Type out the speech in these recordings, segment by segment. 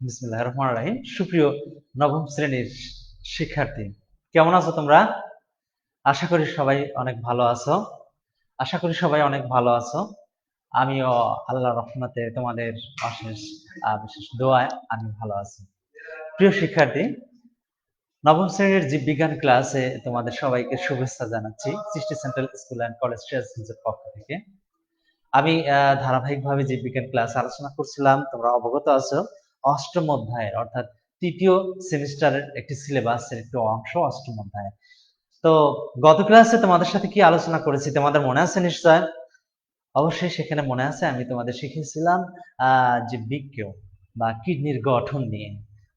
বিসমিল্লাহ রহমান রাহিম। সুপ্রিয় নবম শ্রেণির শিক্ষার্থী, কেমন আছো তোমরা? আশা করি সবাই অনেক ভালো আছো। আশা করি সবাই অনেক ভালো আছো। আমিও আল্লাহ রহমতে তোমাদের অশেষ বিশেষ দোয়ায় আমি ভালো আছি। প্রিয় শিক্ষার্থী, নবম শ্রেণির জীববিজ্ঞান ক্লাসে তোমাদের সবাইকে শুভেচ্ছা জানাচ্ছি Srishti central school and college ট্রেসের পক্ষ থেকে। আমি ধারাবাহিকভাবে জীববিজ্ঞান ক্লাস আলোচনা করছিলাম, তোমরা অবগত আছো। অষ্টম অধ্যায়ের, অর্থাৎ তৃতীয় সেমিস্টারের একটি সিলেবাসের একটি অংশ অষ্টম অধ্যায়। তো গত ক্লাসে তোমাদের সাথে কি আলোচনা করেছি? তোমাদের মনে আছে নিশ্চয়? অবশ্যই সেখানে মনে আছে, আমি তোমাদের শিখেছিলাম যে বৃক্ষ বা কিডনির গঠন নিয়ে।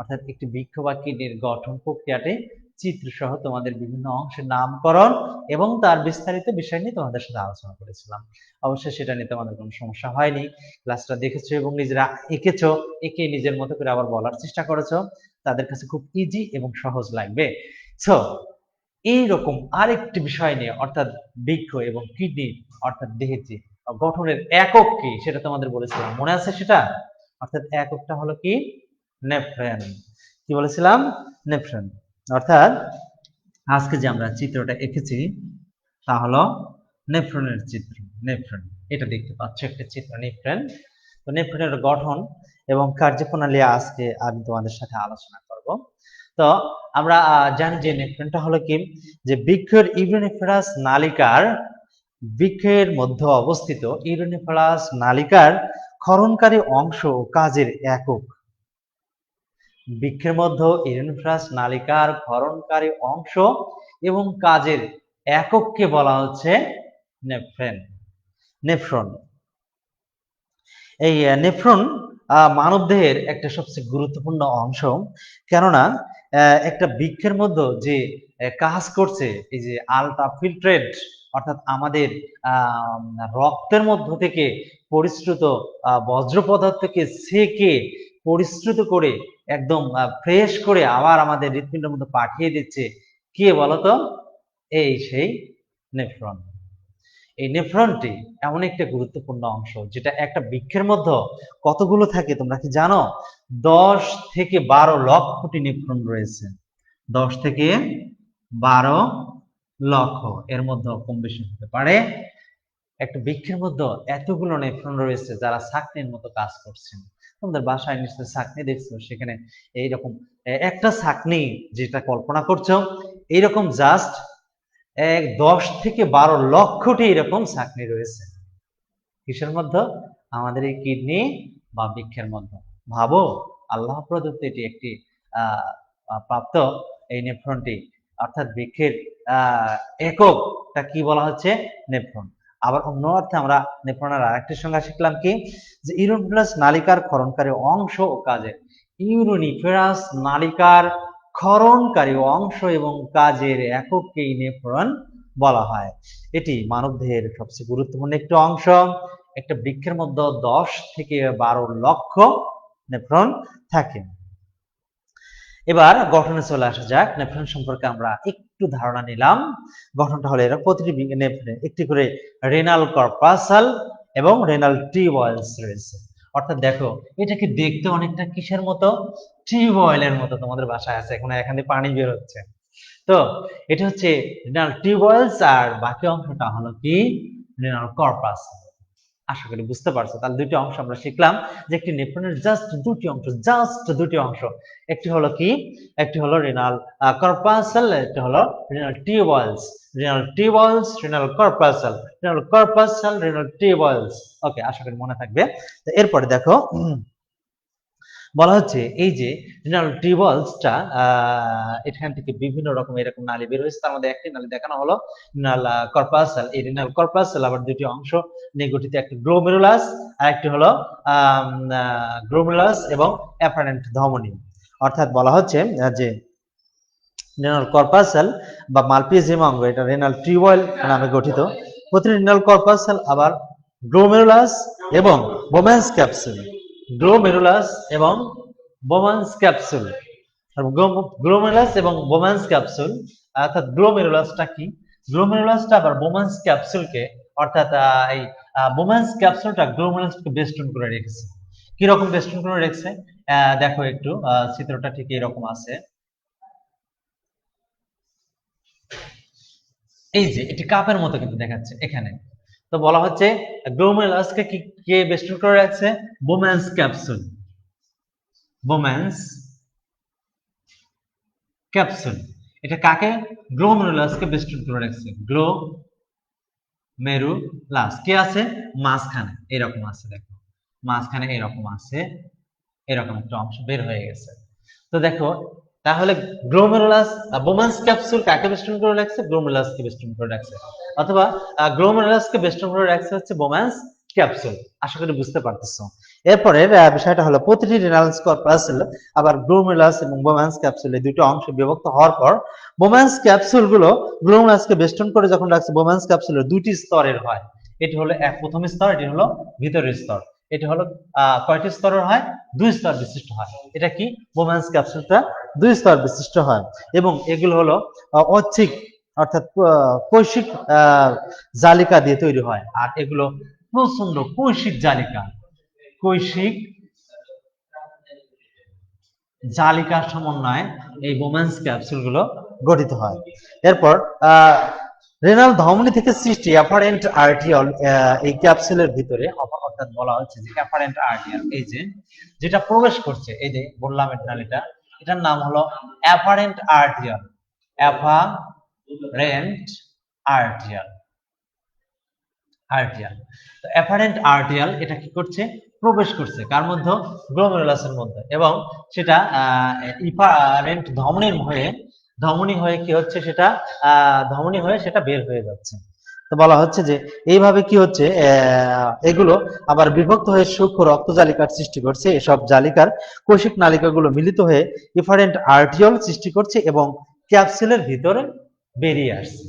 অর্থাৎ একটি বৃক্ষ বা কিডনির গঠন প্রক্রিয়াটি চিত্র সহ তোমাদের বিভিন্ন অংশের নামকরণ এবং তার বিস্তারিত বিষয় নিয়ে তোমাদের সাথে আলোচনা করেছিলাম। অবশ্যই সেটা নিয়ে তোমাদের কোনো সমস্যা হয়নি। ক্লাসটা দেখেছ এবং নিজেরা এঁকেছো, এঁকে নিজের মতো করে আবার বলার চেষ্টা করেছ। তাদের কাছে খুব ইজি এবং সহজ লাগবে। সো এইরকম আরেকটি বিষয় নিয়ে, অর্থাৎ বৃক্ষ এবং কিডনি, অর্থাৎ দেহের যে গঠনের একক কি, সেটা তোমাদের বলেছিলাম। মনে আছে সেটা? অর্থাৎ এককটা হলো কি? নেফ্রেন। কি বলেছিলাম? নেফ্রেন। অর্থাৎ আজকে যে আমরা চিত্রটা এঁকেছি, তা হলো নেফ্রনের চিত্র, নেফ্রন। এটা দেখতে পাচ্ছ একটা চিত্র, নেফ্রন। তো নেফ্রনের গঠন এবং কার্যপ্রণালী আজকে আমি তোমাদের সাথে আলোচনা করব। তো আমরা জানি যে নেফ্রনটা হলো কি? যে বৃক্ষের ইউরোনিফেরাস নালিকার, বৃক্ষের মধ্যে অবস্থিত ইউরোনিফেরাস নালিকার ক্ষরণকারী অংশ কাজের একক বৃক্ষের মধ্যে ইউরোনিফেরাস নালিকার ক্ষরণকারী অংশ এবং কাজের একককে বলা হচ্ছে নেফ্রেন নেফ্রন এই নেফ্রন মানবদেহের একটা সবচেয়ে গুরুত্বপূর্ণ অংশ। কেননা একটা বৃক্ষের মধ্যে যে কাজ করছে, এই যে আলট্রা ফিল্ট্রেট অর্থাৎ আমাদের রক্তের মধ্য থেকে পরিশ্রুত বজ্র পদার্থকে সেকে পরিশ্রুত করে, একদম ফ্রেশ করে আবার আমাদের হৃৎপিণ্ডের মধ্যে পাঠিয়ে দিচ্ছে। কে বলতো? এই সেই নেফ্রন। এই নেফ্রনটি এমন একটা গুরুত্বপূর্ণ অংশ, যেটা একটা বৃক্ষের মধ্যে কতগুলো থাকে তোমরা কি জানো? দশ থেকে বারো লক্ষটি নেফ্রন রয়েছে। দশ থেকে বারো লক্ষ, এর মধ্যে কম বেশি হতে পারে। একটা বৃক্ষের মধ্যে এতগুলো নেফ্রন রয়েছে যারা চাকরির মতো কাজ করছেন। তোমাদের বাসায় নিশ্চয়ই চাকনি দেখছ? সেখানে এইরকম একটা চাকনি যেটা কল্পনা করছ, এইরকম জাস্ট এক দশ থেকে বারো লক্ষটি এরকম চাকনি রয়েছে। কিসের মধ্যে? আমাদের এই কিডনি বা বৃক্ষের মধ্যে। ভাবো, আল্লাহ প্রদত্ত এটি একটি প্রাপ্ত এই নেফ্রনটি। অর্থাৎ বৃক্ষের আহ এককটা কি বলা হচ্ছে? নেফ্রন। আবার অন্য অর্থে আমরা নেফ্রনের আরেকটি সংজ্ঞা শিখলাম কি? যে ইউরোনিফেরাস নালিকার ক্ষরণকারী অংশ ও কাজে ইউরোনিফেরাস নালিকার ক্ষরণকারী অংশ এবং কাজের একককেই নেফ্রন বলা হয়। এটি মানবদেহের সবচেয়ে গুরুত্বপূর্ণ একটি অংশ। একটা বৃক্ষের মধ্যে দশ থেকে বারো লক্ষ নেফ্রন থাকে। এবার গঠনে চলে আসা যাক নেফ্রন সম্পর্কে আমরা একটু ধারণা নিলাম। গঠনটা হলো এরা প্রতিটি নেফ্রনে একটি করে রেনাল কর্পাসাল এবং রেনাল টিউবওয়েলস রয়েছে। অর্থাৎ দেখো এটা কি দেখতে অনেকটা কিসের মতো? টিউবওয়েলের মতো তোমাদের বাসায় আছে, এখন এখানে পানি বের হচ্ছে তো এটা হচ্ছে রেনাল টিউবওয়েলস আর বাকি অংশটা হলো কি? রেনাল কর্পাস আশা করি বুঝতে পারছ। তাহলে দুটি অংশ আমরা শিখলাম যে একটি নেফ্রনের জাস্ট দুটি অংশ জাস্ট দুটি অংশ। একটি হলো কি? একটি হলো রেনাল কর্পাসাল একটি হলো renal tubules renal tubules renal corpuscle renal corpuscle renal tubules okay আশা করি মনে থাকবে। এরপরে দেখো বলা হচ্ছে এই যে রেনাল টিউবওয়েলসটা এখান থেকে বিভিন্ন রকম এরকম নালী বের হয়েছে। তার মধ্যে একটি নালী দেখানো হলো রেনাল কর্পাসাল এই রেনাল কর্পাসাল আবার দুটি অংশ নিয়ে গঠিত একটি গ্লোমেরুলাস আর একটি হলো গ্লোমেরুলাস এবং অ্যাপারেন্ট ধমনী। অর্থাৎ বলা হচ্ছে আহ, যে রেনাল কর্পাসাল বা মালপিজিয়াম অঙ্গ এটা রেনাল টিউবওয়েল নামে গঠিত। প্রতিটি রেনাল কর্পাসাল আবার গ্লোমেরুলাস এবং বোম্যান্স ক্যাপসুল গ্লোমেরুলাস এবং বোম্যান্স ক্যাপসুল গ্লোমেরুলাস এবং বোম্যান্স ক্যাপসুল অর্থাৎ গ্লোমেরুলাসটা কি? গ্লোমেরুলাসটা আবার বোম্যান্স ক্যাপসুলকে অর্থাৎ এই বোম্যান্স ক্যাপসুলটা গ্লোমেরুলাসকে বেষ্টন করে রেখেছে। কি রকম বেষ্টন করে রেখেছে? দেখো একটু চিত্রটা ঠিক এরকম আছে। এই যে, এটি কাপের মতো কিন্তু দেখাচ্ছে, এখানে। তো বলা হচ্ছে গ্লোমেরুলাসকে কি, কে বেষ্টন করে রাখছে? বোম্যান্স ক্যাপসুল বোম্যান্স ক্যাপসুল এটা কাকে? গ্লোমেরুলাসকে বেষ্টন করে রাখছে। গ্লো মেরুলাস কে আছে? মাঝখানে। এরকম আছে, দেখো। মাঝখানে এরকম আছে। এরকম একটা অংশ বের হয়ে গেছে। তো দেখো তাহলে গ্লোমেরুলাস বোমান্স ক্যাপসুল কাকে বেষ্টন করে রাখছে? গ্লোমেরুলাসকে বেষ্টন করে রাখছে। অথবা গ্লোমেরুলাসকে বেষ্টন করে রাখছে হচ্ছে বোমান্স ক্যাপসুল আশা করি বুঝতে পারতেছো। এরপরে বিষয়টা হলো প্রতিটি রেনাল কর্পাসেল আবার গ্লোমেরুলাস এবং বোমান্স ক্যাপসুল এই দুটো অংশে বিভক্ত হওয়ার পর বোমান্স ক্যাপসুলগুলো গ্লোমেরুলাসকে বেষ্টন করে যখন রাখছে বোমান্স ক্যাপসুলের দুটি স্তরের হয়। এটি হলো এক প্রথম স্তর, এটি হলো ভিতরের স্তর। এটি হলো কয়টি স্তরের হয়? দুই স্তর বিশিষ্ট হয়। এটা কি? বোম্যান্স ক্যাপসুলটা দুই স্তর বিশিষ্ট হয়। এবং এগুলো হলো আহ, ঐচ্ছিক অর্থাৎ কৈশিক জালিকা দিয়ে তৈরি হয়। আর এগুলো প্রচণ্ড কৈশিক জালিকা। কৈশিক জালিকার সমন্বয়ে এই বোম্যান্স ক্যাপসুলগুলো গঠিত হয়। এরপর রেনাল ধমনী থেকে সৃষ্টি অ্যাপারেন্ট আর্টিয়ল এই ক্যাপসুলের ভিতরে অর্থাৎ বলা হচ্ছে যে অ্যাপারেন্ট আর্টিয়ল এই যে, যেটা প্রবেশ করছে, এই যে বললাম এটা নালীটা এটার নাম হলো afferent arteriole afferent arteriole arteriole তো অ্যাপারেন্ট আর্টিয়াল এটা কি করছে? প্রবেশ করছে। কার মধ্যে? গ্লোমেরুলাসের মধ্যে। এবং সেটা ইফারেন্ট ধমনির হয়ে, ধমনী হয়ে কি হচ্ছে? সেটা ধমনী হয়ে সেটা বের হয়ে যাচ্ছে। তো বলা হচ্ছে যে এইভাবে কি হচ্ছে এগুলো আবার বিভক্ত হয়ে সূক্ষ্ম রক্ত জালিকার সৃষ্টি করছে। এসব জালিকার কোষিক নালিকাগুলো মিলিত হয়ে ইফারেন্ট আর্টিয়ল সৃষ্টি করছে এবং ক্যাপসুলের ভিতরে বেরিয়ে আসছে।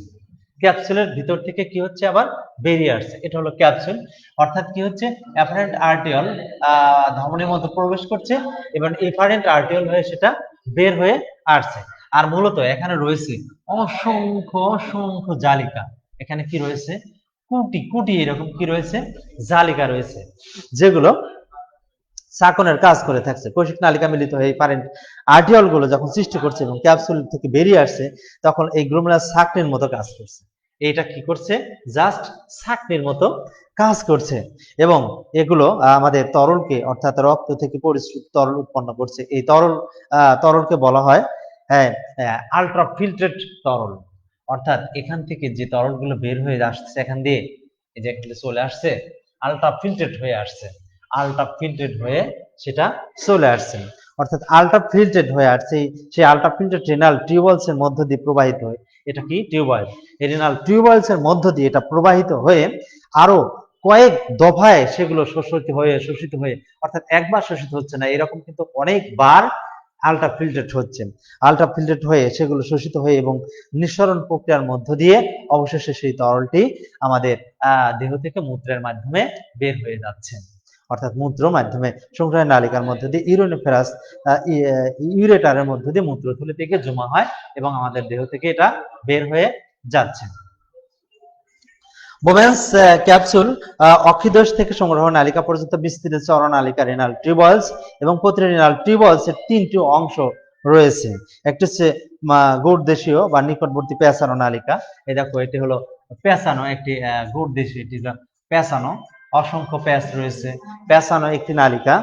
ক্যাপসুলের ভিতর থেকে কি হচ্ছে আবার? বেরিয়ে আসছে। এটা হলো ক্যাপসুল অর্থাৎ কি হচ্ছে? অ্যাফারেন্ট আর্টিয়ল ধমনীর মধ্যে প্রবেশ করছে এবং এফারেন্ট আর্টিয়ল হয়ে সেটা বের হয়ে আসছে। আর মূলত এখানে রয়েছে অসংখ্য অসংখ্য জালিকা। এখানে কি রয়েছে? কুটি কুটি এরকম কি রয়েছে? জালিকা রয়েছে, যেগুলো চাকনের কাজ করে থাকছে। কৌশিক নালিকা মিলিত হয়ে পারেন আর্টিয়লগুলো যখন সৃষ্টি করছে এবং ক্যাপসুল থেকে বেরিয়ে আসছে, তখন এই গ্লোমেরাস সাকনির মতো কাজ করছে। এটা কি করছে? জাস্ট সাকনির মতো কাজ করছে এবং এগুলো আমাদের তরলকে, অর্থাৎ রক্ত থেকে পরিশ্রুত তরল উৎপন্ন করছে। এই তরল তরলকে বলা হয় হ্যাঁ আলট্রা ফিল্ট্রেট তরল। অর্থাৎ এখান থেকে যে তরলগুলো বের হয়ে আসছে, এখান দিয়ে এই যে চলে আসছে, আলট্রা ফিল্ট্রেট হয়ে আসছে। আলট্রা ফিল্ট্রেট হয়ে সেটা চলে আসছে। অর্থাৎ আলট্রা ফিল্ট্রেট হয়ে আসছে সেই আলট্রা ফিল্ট্রেট রেনাল টিউবওয়েলস মধ্য দিয়ে প্রবাহিত হয়, এটা কি? টিউবওয়েল। রেনাল টিউবওয়েলস এর মধ্য দিয়ে এটা প্রবাহিত হয়ে আরও কয়েক দফায় সেগুলো শোষিত হয়ে শোষিত হয়ে, অর্থাৎ একবার শোষিত হচ্ছে না, এরকম কিন্তু অনেকবার আলট্রা ফিল্ট্রেট হচ্ছে। আলট্রা ফিল্ট্রেট হয়ে সেগুলো শোষিত হয়ে এবং নিঃসরণ প্রক্রিয়ার মধ্য দিয়ে অবশেষে সেই তরলটি আমাদের দেহ থেকে মূত্রের মাধ্যমে বের হয়ে যাচ্ছে। অর্থাৎ মূত্র মাধ্যমে সংক্রামী নালিকার মধ্য দিয়ে ইউরোনেফেরাস ইউরেটারের মধ্য দিয়ে মূত্রথলি থেকে জমা হয় এবং আমাদের দেহ থেকে এটা বের হয়ে যাচ্ছে। বোমেন্স ক্যাপসুল অক্ষিদোষ থেকে সংগ্রহ নালিকা পর্যন্ত বিস্তৃত চরণ নালিকা রেনাল টিউবওয়েলস এবং প্রতি রেনাল টিউবওয়েলস এর তিনটি অংশ রয়েছে। একটি হচ্ছে গুড় দেশীয় বা নিকটবর্তী পেঁচানো নালিকা। এই দেখো, এটি হলো পেঁচানো একটি গুড় দেশীয় এটি পেঁচানো। অসংখ্য প্যাচ রয়েছে। পেঁচানো একটি নালিকা।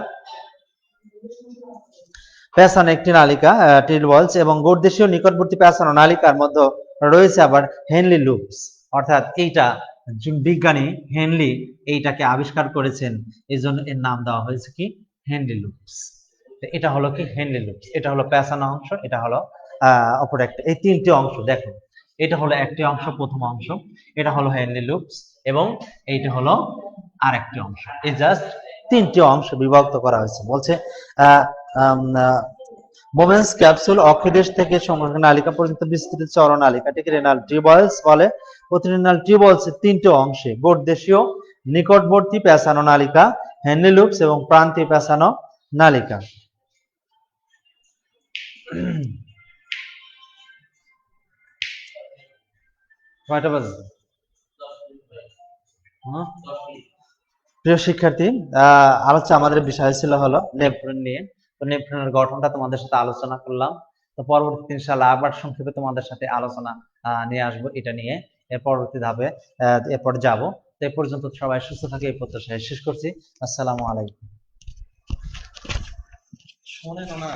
পেঁচানো একটি নালিকা টিউবওয়েলস এবং গোড়দেশীয় নিকটবর্তী পেঁচানো নালিকার মধ্যে রয়েছে আবার হেনলি লুপস অর্থাৎ এইটা বিজ্ঞানী হেনলি এইটাকে আবিষ্কার করেছেন। এই জন্য এর নাম দেওয়া হয়েছে কি? Henle loops. এটা হলো কি? Henle loops. এটা হলো পেঁচানো অংশ, এটা হলো অপর একটা। এই তিনটি অংশ, দেখো। এটা হলো একটি অংশ, প্রথম অংশ। এটা হলো হেনলি লুপস এবং এইটা হলো আরেকটি অংশ। এই জাস্ট তিনটি অংশ বিভক্ত করা হয়েছে। বলছে মোমেন্স ক্যাপসুল অক্ষদেশ থেকে সংগ্রহ নালিকা পর্যন্ত বিস্তৃত চরণ নালিকাটিকে রেনাল টিউবওয়েলস বলে। প্রতি রেনাল টিউবওয়েলস তিনটি অংশে গোড়দেশীয় নিকটবর্তী পেঁচানো নালিকা হেনলি লুপস এবং প্রান্তীয় পেঁচানো নালিকা। হ্যাঁ? প্রিয় শিক্ষার্থী, আহ, আলোচ্য আমাদের বিষয় ছিল হলো নেফ্রন নিয়ে। তো নেফ্রনের গঠনটা তোমাদের সাথে আলোচনা করলাম। তো পরবর্তী ইনশাআল্লাহ আবার সংক্ষেপে তোমাদের সাথে আলোচনা নিয়ে আসব এটা নিয়ে। এর পরবর্তী ধাপে এরপর যাব। তো এ পর্যন্ত সবাই সুস্থ থাকে, এই প্রত্যাশায় শেষ করছি। আসসালামু আলাইকুম। শোনেন না